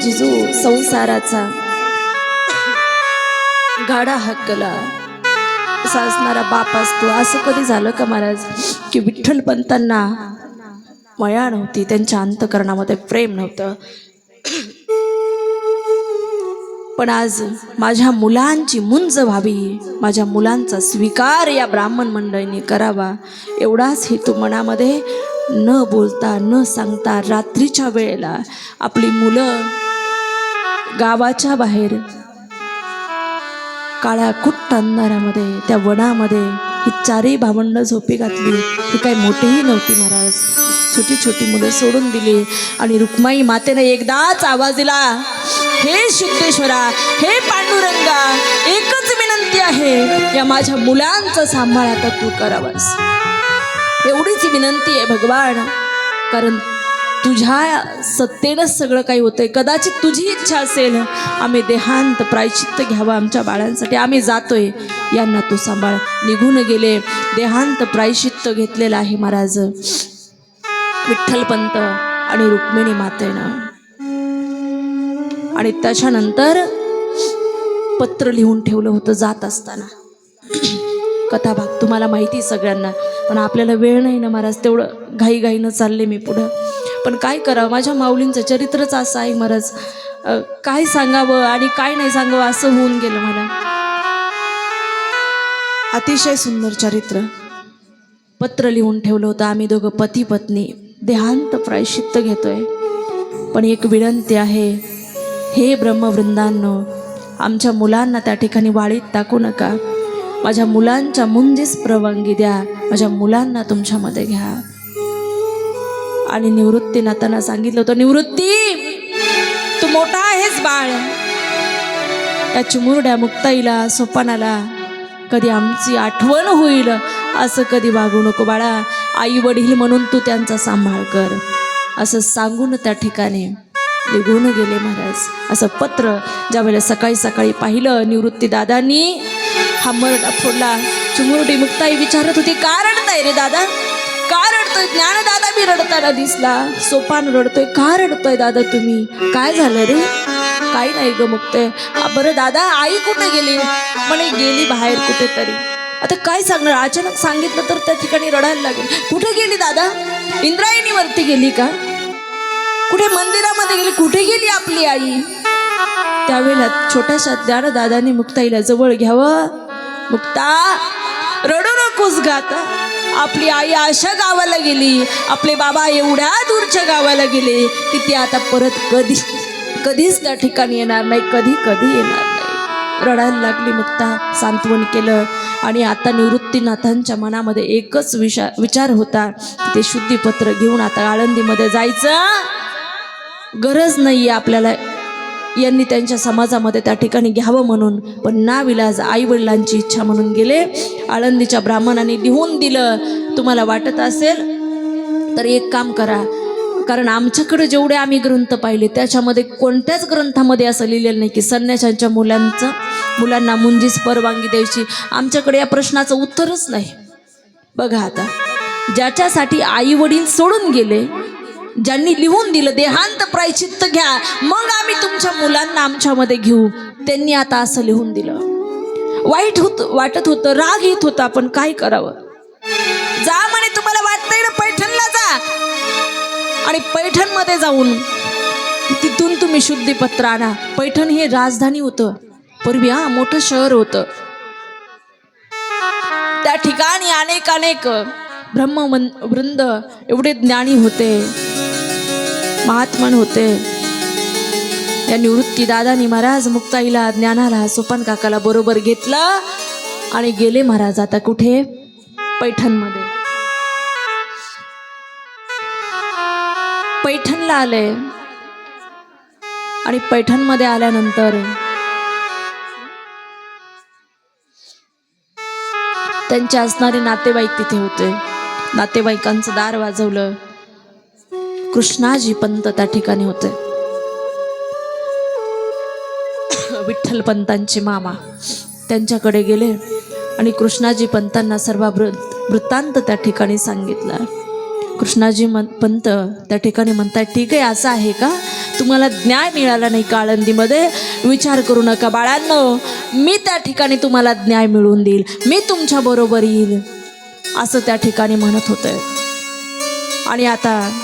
जिजू संसाराचा. गाडा हक्कला. असा असणारा बाप असतो. असं कधी झालं का महाराज? की विठ्ठल पंतांना मया नव्हती त्यांच्या अंतकरणामध्ये प्रेम नव्हतं. पण आज माझ्या मुलांची मुंज व्हावी माझ्या मुलांचा स्वीकार या ब्राह्मण मंडळींनी करावा. एवढाच हेतू मनामध्ये न बोलता न सांगता रात्रीच्या वेळेला आपली मुलं गावाच्या बाहेर. काळ्या कुट्ट अंधारामध्ये त्या वनामध्ये ही चारही भावंड झोपी घातली. ही काही मोठीही नव्हती महाराज. छोटी छोटी मुलं सोडून दिली आणि रुक्माई मातेने एकदाच आवाज दिला हे सिद्धेश्वरा हे पांडुरंगा एकच विनंती आहे या माझ्या मुलांचं सांभाळ आता तू करावास. एवढीच विनंती आहे भगवान. कारण तुझ्या सत्तेनंच सगळं काही होतंय. कदाचित तुझी इच्छा असेल आम्ही देहांत प्रायचित्त घ्यावं आमच्या बाळांसाठी. आम्ही जातोय. यांना तू सांभाळ. निघून गेले. देहांत प्रायचित्त घेतलेलं आहे महाराज. विठ्ठलपंत आणि रुक्मिणी मातेनं. आणि त्याच्यानंतर पत्र लिहून ठेवलं होतं जात असताना. कथाभाग तुम्हाला माहिती आहे सगळ्यांना. पण आपल्याला वेळ नाही ना महाराज. तेवढं घाईघाईनं चालले मी पुढं. पण काय करावं? माझ्या माऊलींचं चरित्रच असं आहे महाराज. अं, काय सांगावं आणि काय नाही सांगावं असं होऊन गेलं मला. अतिशय सुंदर चरित्र. पत्र लिहून ठेवलं होतं आम्ही दोघं पती पत्नी. देहांत प्रायश्चित्त घेतोय. पण एक विनंती आहे हे ब्रह्मवृंदांनो आमच्या मुलांना त्या ठिकाणी वाळीत टाकू नका. माझ्या मुलांच्या मुंजीस परवानगी द्या. माझ्या मुलांना तुमच्यामध्ये घ्या. आणि निवृत्तीनाथांना सांगितलं होतं निवृत्ती तू मोठा आहेस बाळ. या चिमुरड्या मुक्ताईला सोपानाला कधी आमची आठवण होईल असं कधी वागू नको बाळा. आई वडील म्हणून तू त्यांचा सांभाळ कर. असं सांगून त्या ठिकाणी निघून गेले महाराज. असं पत्र ज्या वेळेला सकाळी सकाळी पाहिलं निवृत्ती दादांनी हा मरडा फोडला. चिमुरडी मुक्ताई विचारत होती कारण नाही रे दादा? रडतोय ज्ञानदादा मी रडताना दिसला. सोपान रडतोय का रडतोय दादा तुम्ही? काय झालं रे? काही नाही ग मुक्ते. बरं दादा आई कुठे गेली? म्हणे गेली बाहेर कुठेतरी. आता काय सांगणार? अचानक सांगितलं तर त्या ठिकाणी रडायला लागेल. कुठे गेली दादा? इंद्रायणीवरती गेली का? कुठे मंदिरामध्ये गेली? कुठे गेली आपली आई? त्यावेळेला छोट्याशा ज्ञानदादांनी मुक्ताईला जवळ घ्यावं. मुक्ता रडू नकोस ग आता. आपली आई अशा गावाला गेली आपले बाबा एवढ्या दूरच्या गावाला गेले की ती आता परत कधी कधीच त्या ठिकाणी येणार नाही कधी कधी येणार नाही. रडायला लागली मुक्ता सांत्वन केलं आणि आता निवृत्तीनाथांच्या मनामध्ये एकच विचार विचार होता की ते शुद्धीपत्र घेऊन आता आळंदीमध्ये जायचं. गरज नाही आहे आपल्याला. यांनी त्यांच्या समाजामध्ये त्या ठिकाणी घ्यावं म्हणून पण ना विलाज आई वडिलांची इच्छा म्हणून गेले. आळंदीच्या ब्राह्मणांनी लिहून दिलं. तुम्हाला वाटत असेल तर एक काम करा. कारण आमच्याकडे जेवढे आम्ही ग्रंथ पाहिले त्याच्यामध्ये कोणत्याच ग्रंथामध्ये असं लिहिलेलं नाही की संन्याशांच्या मुलांचं मुलांना मुंजीस परवानगी द्यायची. आमच्याकडे या प्रश्नाचं उत्तरच नाही. बघा आता ज्याच्यासाठी आई वडील सोडून गेले ज्यांनी लिहून दिलं देहांत प्रायचित्त घ्या मग आम्ही तुमच्या मुलांना आमच्यामध्ये घेऊ. त्यांनी आता असं लिहून दिलं. वाईट होत वाटत होतं राग येत होता पण काय करावं? जा म्हणे तुम्हाला वाटतंय ना पैठणला जा. आणि पैठणमध्ये जाऊन तिथून तुम्ही शुद्धीपत्र आणा. पैठण हे राजधानी होतं. पूर्वी हा मोठं शहर होतं. त्या ठिकाणी अनेक अनेक ब्रह्म वृंद एवढे ज्ञानी होते. महात्मन होते. या निवृत्ती दादानी महाराज मुक्ताईला ज्ञानाला सोपान काकाला बरोबर घेतलं आणि गेले महाराज आता कुठे? पैठणमध्ये. पैठणला आले. आणि पैठणमध्ये आल्यानंतर त्यांचे असणारे नातेवाईक तिथे होते. नातेवाईकांचं दार वाजवलं. कृष्णाजी पंत त्या ठिकाणी होते. विठ्ठल पंतांचे मामा त्यांच्याकडे गेले आणि कृष्णाजी पंतांना सर्व वृत्तांत त्या ठिकाणी सांगितला. कृष्णाजी मन पंत त्या ठिकाणी म्हणतात ठीक आहे असं आहे का? तुम्हाला न्याय मिळाला नाही काळंदीमध्ये. विचार करू नका बाळांनो. मी त्या ठिकाणी तुम्हाला न्याय मिळवून देईल. मी तुमच्या बरोबर येईल. असं त्या ठिकाणी म्हणत होतं. आणि आता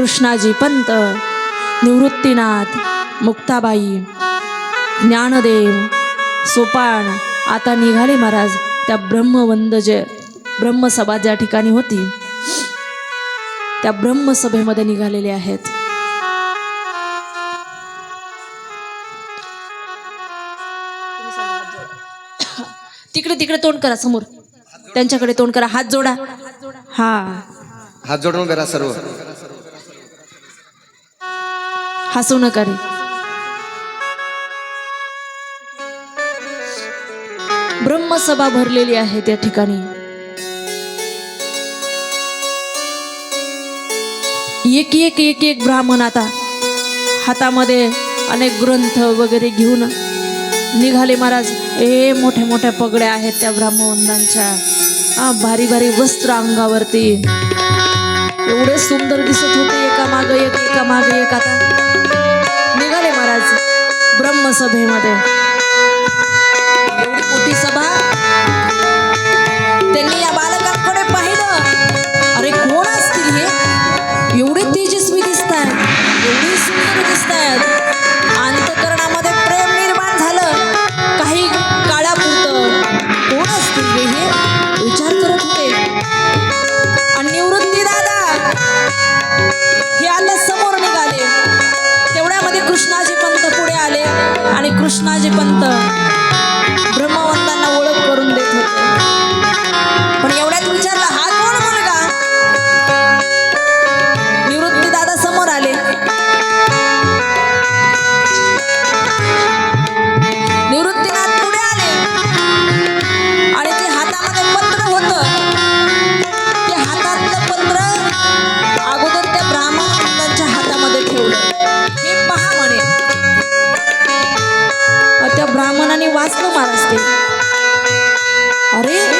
कृष्णाजी पंत निवृत्तीनाथ मुक्ताबाई ज्ञानदेव सोपान आता निघाले महाराज त्या ब्रह्मवंद जे ब्रह्मसभा ज्या ठिकाणी होती त्या ब्रह्मसभेमध्ये निघालेले आहेत. तिकडे तिकडे तोंड करा समोर. त्यांच्याकडे तोंड करा. हात जोडा. हा. हात जोडून करा सर्व. हसू नका रे ब्रह्मसभा भरलेली आहे त्या ठिकाणी. एक एक एक एक ब्राह्मण आता हातामध्ये अनेक ग्रंथ वगैरे घेऊन निघाले महाराज. ए मोठ्या मोठ्या पगड्या आहेत त्या ब्राह्मवंदांच्या. भारी भारी वस्त्र अंगावरती. एवढे सुंदर दिसत होते एका माग एक एका माग एक आता. निघाले महाराज ब्रह्मसभेमध्ये